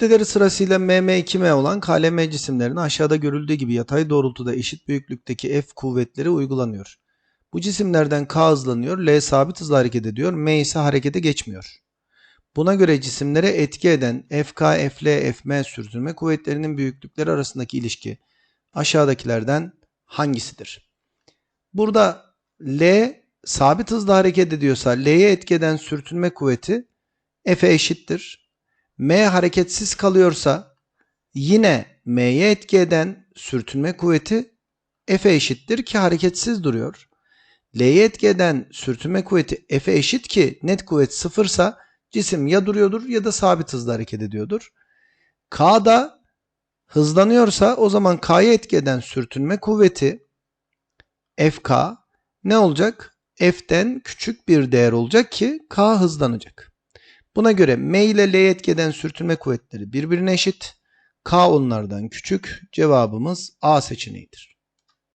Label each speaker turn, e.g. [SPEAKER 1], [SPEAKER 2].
[SPEAKER 1] Kütleleri sırasıyla MM2M olan KLM cisimlerine aşağıda görüldüğü gibi yatay doğrultuda eşit büyüklükteki F kuvvetleri uygulanıyor. Bu cisimlerden K hızlanıyor, L sabit hızla hareket ediyor, M ise harekete geçmiyor. Buna göre cisimlere etki eden FK, FL, FM sürtünme kuvvetlerinin büyüklükleri arasındaki ilişki aşağıdakilerden hangisidir? Burada L sabit hızla hareket ediyorsa L'ye etki eden sürtünme kuvveti F'e eşittir. M hareketsiz kalıyorsa yine M'ye etki eden sürtünme kuvveti F'e eşittir ki hareketsiz duruyor. L'ye etki eden sürtünme kuvveti F'e eşit ki net kuvvet sıfırsa cisim ya duruyordur ya da sabit hızla hareket ediyordur. K'da hızlanıyorsa o zaman K'ya etki eden sürtünme kuvveti FK ne olacak? F'den küçük bir değer olacak ki K hızlanacak. Buna göre M ile L'ye etki eden sürtünme kuvvetleri birbirine eşit. K onlardan küçük. Cevabımız A seçeneğidir.